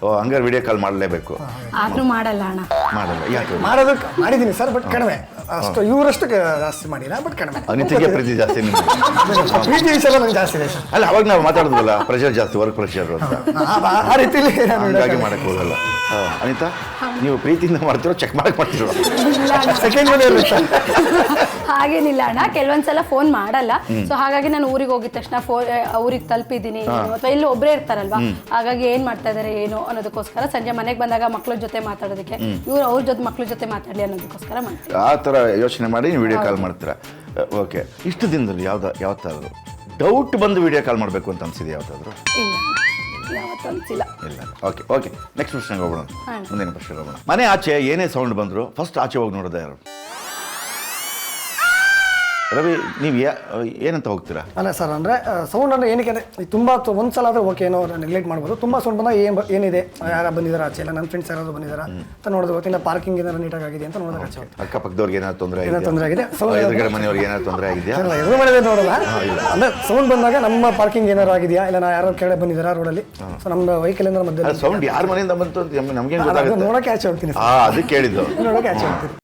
ಓ ಹಂಗಾರೆ ವಿಡಿಯೋ ಕಾಲ್ ಮಾಡಲೇಬೇಕು.
ಆದ್ರೂ ಮಾಡಲ್ಲ ಅಣ್ಣ.
ಮಾಡಲ್ಲ. ಯಾಕೆ
ಮಾಡೋದಕ್ಕೆ ಮಾಡಿದ್ದೀನಿ ಸರ್ ಬಟ್ ಕಡಿಮೆ. ಅಷ್ಟು ಇವರಷ್ಟು ಜಾಸ್ತಿ ಮಾಡಿಲ್ಲ ಬಟ್ ಕಡಿಮೆ.
ಅನಿತಿಗೆ ಪ್ರೀತಿ ಜಾಸ್ತಿ ನಿಮ್ಗೆ? *laughs*
ಪ್ರೀತಿ ವಿಷಯ ನಂಗೆ ಜಾಸ್ತಿ ಇದೆ. ಸರ್
ಅಲ್ಲ ಅವಾಗ ನಾವು ಮಾತಾಡಿದ್ವಲ್ಲ ಪ್ರೆಷರ್ ಜಾಸ್ತಿ ವರ್ಕ್ ಪ್ರೆಷರ್ ಅಂತ.
ಆ- ಆ ರೀತಿಲಿ ನಾನು
ಹಂಗಾಗಿ ಮಾಡಕ್ ಹೋಗಲ್ಲ. ಅನಿತಾ ನೀವು ಪ್ರೀತಿಯಿಂದ ಮಾಡ್ತಿರೋ ಚೆಕ್ ಮಾಡಕ್ ಮಾಡ್ತಿರೋ.
ಸೆಕೆಂಡ್
ಹಾಗೇನಿಲ್ಲ ಅಣ್ಣ. ಕೆಲವೊಂದ್ಸಲ ಫೋನ್ ಮಾಡಲ್ಲ. ಸೊ ಹಾಗಾಗಿ ನಾನು ಊರಿಗೆ ಹೋಗಿದ ತಕ್ಷಣ ಫೋನ್ ಊರಿಗೆ ತಲುಪಿದ್ದೀನಿ. ಅಥವಾ ಇಲ್ಲಿ ಒಬ್ಬರೇ ಇರ್ತಾರಲ್ವಾ? ಹಾಗಾಗಿ ಏನ್ ಮಾಡ್ತಾ ಇದಾರೆ ಏನು ಅನ್ನೋದಕ್ಕೋಸ್ಕರ ಸಂಜೆ ಮನೆಗೆ ಬಂದಾಗ ಮಕ್ಳ ಜೊತೆ ಮಾತಾಡೋದಕ್ಕೆ. ಇವ್ರು ಅವ್ರ ಜೊತೆ ಮಕ್ಳ ಜೊತೆ ಮಾತಾಡ್ಲಿ ಅನ್ನೋದಕ್ಕೋಸ್ಕರ ಮಾಡ್ತೀನಿ.
ಆ ಥರ ಯೋಚನೆ ಮಾಡಿ ನೀವು ವಿಡಿಯೋ ಕಾಲ್ ಮಾಡ್ತೀರಾ. ಓಕೆ ಇಷ್ಟು ದಿನದಲ್ಲಿ ಯಾವ್ದು ಯಾವತ್ತಾದ್ರು ಡೌಟ್ ಬಂದು ವಿಡಿಯೋ ಕಾಲ್ ಮಾಡಬೇಕು ಅಂತ ಅನ್ಸಿದೆ ಯಾವ್ದಾದ್ರು?
ಇಲ್ಲ ಯಾವತ್ತೂ ಅನ್ಸಿಲ್ಲ
ಇಲ್ಲ. ಓಕೆ ಓಕೆ ನೆಕ್ಸ್ಟ್ ಪ್ರಶ್ನೆಗೆ ಹೋಗೋಣ. ಮುಂದಿನ ಪ್ರಶ್ನೆಗೆ ಹೋಗೋಣ ಮನೆ ಆಚೆ ಏನೇ ಸೌಂಡ್ ಬಂದ್ರು ಫಸ್ಟ್ ಆಚೆ ಹೋಗಿ ನೋಡಿದೆ ಯಾರು? ರವಿ ನೀವು ಯಾ ಏನಂತ ಹೋಗ್ತೀರಾ?
ಅಲ್ಲ ಸರ್ ಅಂದರೆ ಸೌಂಡ್ ಅಂದರೆ ಏನಕ್ಕೆ ಅಂದರೆ ತುಂಬ ಒಂದು ಸಲ ಆದರೆ ಓಕೆ ಏನೋ ನೆಗ್ಲೆಕ್ಟ್ ಮಾಡ್ಬೋದು. ತುಂಬ ಸೌಂಡ್ ಬಂದಾಗ ಏನು ಏನಿದೆ? ಯಾರು ಬಂದಿದ್ದಾರೆ ಆಚೆ ಇಲ್ಲ ನನ್ನ ಫ್ರೆಂಡ್ಸ್ ಯಾರಾದ್ರು ಬಂದಿದ್ದಾರಾ ಅಂತ ನೋಡಿದ್ರೆ ಗೊತ್ತಿಲ್ಲ ಪಾರ್ಕಿಂಗ್ ಏನಾರು ನೀಟಾಗಿ ಆಗಿದೆ ಅಂತ ನೋಡಿದ್ರೆ ಆಚೆ.
ಅಕ್ಕಪಕ್ಕದವ್ರಿಗೆ ಏನಾದ್ರು ತೊಂದರೆ
ಏನೋ ತೊಂದರೆ ಆಗಿದೆ? ಸೌಂಡ್
ಎದುರುಗಡೆ ಮನೆಯವ್ರಿಗೆ ಏನಾದ್ರು ತೊಂದರೆ ಆಗಿದೆಯಾ?
ಇಲ್ಲ ಎದುರು ಮನೆಯಲ್ಲಿ ನೋಡಲ್ಲ. ಅಂದರೆ ಸೌಂಡ್ ಬಂದಾಗ ನಮ್ಮ ಪಾರ್ಕಿಂಗ್ ಏನಾರು ಆಗಿದೆಯಾ? ಇಲ್ಲ ನಾ ಯಾರೋ ಕೆಳಗೆ ಬಂದಿದ್ದಾರಾ ರೋಡಲ್ಲಿ ಸೊ ನಮ್ಮ ವೆಹಿಕಲ್ ಏನಾರು ಮಧ್ಯದಲ್ಲಿ
ಸೌಂಡ್ ಯಾರ ಮನೆಯಿಂದ ಬಂತು ಅಂತ ನಮಗೆ
ಅದು ನೋಡೋಕೆ ಆಚೆ ಹೋಗ್ತೀನಿ
ಅದಕ್ಕೆ ಕೇಳಿದ್ದು
ನೋಡೋಕೆ ಆಚೆ ಹೋಗ್ತೀನಿ.